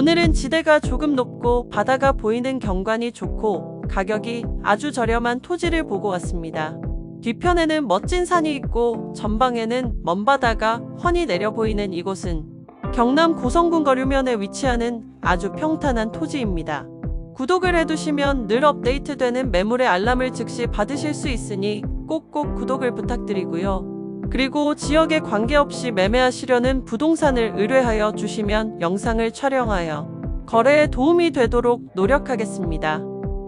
오늘은 지대가 조금 높고 바다가 보이는 경관이 좋고 가격이 아주 저렴한 토지를 보고 왔습니다. 뒤편에는 멋진 산이 있고 전방에는 먼 바다가 훤히 내려 보이는 이곳은 경남 고성군 거류면에 위치하는 아주 평탄한 토지입니다. 구독을 해두시면 늘 업데이트되는 매물의 알람을 즉시 받으실 수 있으니 꼭꼭 구독을 부탁드리고요. 그리고 지역에 관계없이 매매하시려는 부동산을 의뢰하여 주시면 영상을 촬영하여 거래에 도움이 되도록 노력하겠습니다.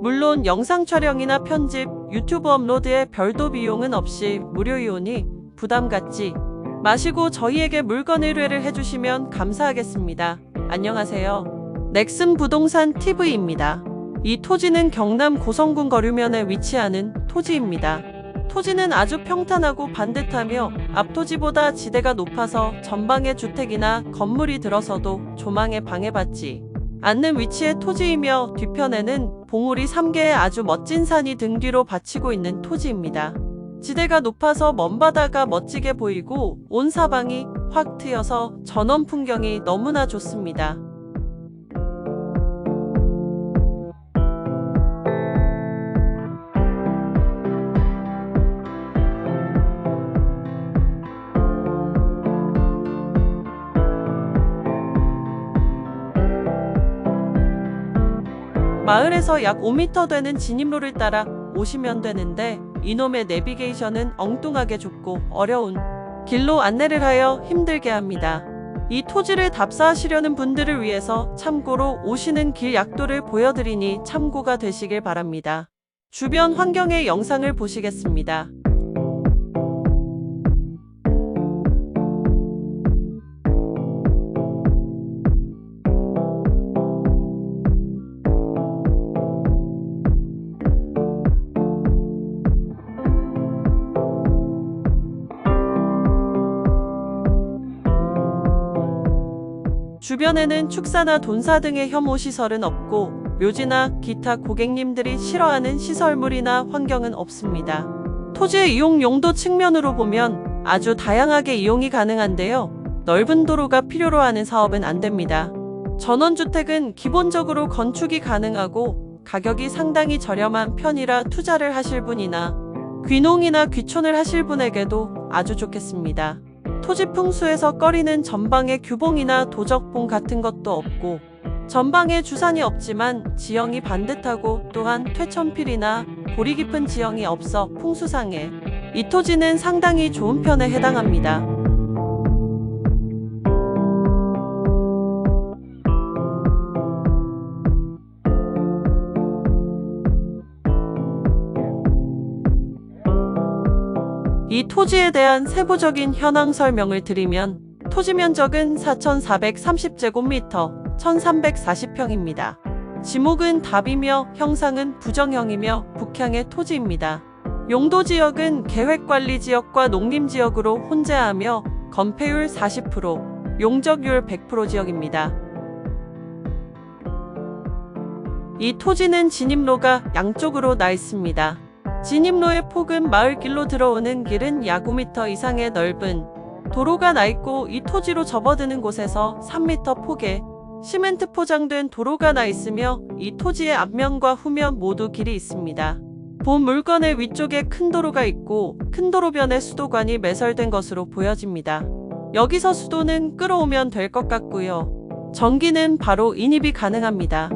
물론 영상 촬영이나 편집, 유튜브 업로드에 별도 비용은 없이 무료이오니 부담 갖지 마시고 저희에게 물건 의뢰를 해주시면 감사하겠습니다. 안녕하세요. 넥슨 부동산 TV입니다. 이 토지는 경남 고성군 거류면에 위치하는 토지입니다. 토지는 아주 평탄하고 반듯하며 앞토지보다 지대가 높아서 전방에 주택이나 건물이 들어서도 조망에 방해받지 않는 위치의 토지이며 뒤편에는 봉우리 3개의 아주 멋진 산이 등 뒤로 받치고 있는 토지입니다. 지대가 높아서 먼 바다가 멋지게 보이고 온 사방이 확 트여서 전원 풍경이 너무나 좋습니다. 마을에서 약 5m 되는 진입로를 따라 오시면 되는데 이놈의 내비게이션은 엉뚱하게 좁고 어려운 길로 안내를 하여 힘들게 합니다. 이 토지를 답사하시려는 분들을 위해서 참고로 오시는 길 약도를 보여드리니 참고가 되시길 바랍니다. 주변 환경의 영상을 보시겠습니다. 주변에는 축사나 돈사 등의 혐오 시설은 없고 묘지나 기타 고객님들이 싫어하는 시설물이나 환경은 없습니다. 토지의 이용 용도 측면으로 보면 아주 다양하게 이용이 가능한데요. 넓은 도로가 필요로 하는 사업은 안 됩니다. 전원주택은 기본적으로 건축이 가능하고 가격이 상당히 저렴한 편이라 투자를 하실 분이나 귀농이나 귀촌을 하실 분에게도 아주 좋겠습니다. 토지 풍수에서 꺼리는 전방에 규봉이나 도적봉 같은 것도 없고 전방에 주산이 없지만 지형이 반듯하고 또한 퇴천필이나 골이 깊은 지형이 없어 풍수상에 이 토지는 상당히 좋은 편에 해당합니다. 이 토지에 대한 세부적인 현황 설명을 드리면 토지 면적은 4,430제곱미터, 1,340평입니다. 지목은 답이며 형상은 부정형이며 북향의 토지입니다. 용도 지역은 계획관리 지역과 농림 지역으로 혼재하며 건폐율 40%, 용적률 100% 지역입니다. 이 토지는 진입로가 양쪽으로 나 있습니다. 진입로의 폭은 마을 길로 들어오는 길은 약 5m 이상의 넓은 도로가 나 있고 이 토지로 접어드는 곳에서 3m 폭의 시멘트 포장된 도로가 나 있으며 이 토지의 앞면과 후면 모두 길이 있습니다. 본 물건의 위쪽에 큰 도로가 있고 큰 도로변에 수도관이 매설된 것으로 보여집니다. 여기서 수도는 끌어오면 될 것 같고요. 전기는 바로 인입이 가능합니다.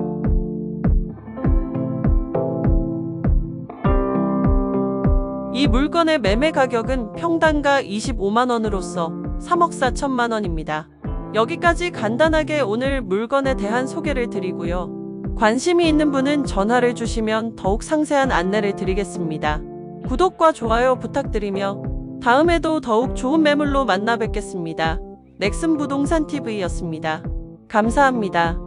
이 물건의 매매 가격은 평당가 25만 원으로서 3억 4천만 원입니다. 여기까지 간단하게 오늘 물건에 대한 소개를 드리고요. 관심이 있는 분은 전화를 주시면 더욱 상세한 안내를 드리겠습니다. 구독과 좋아요 부탁드리며 다음에도 더욱 좋은 매물로 만나 뵙겠습니다. 넥슨 부동산 TV였습니다. 감사합니다.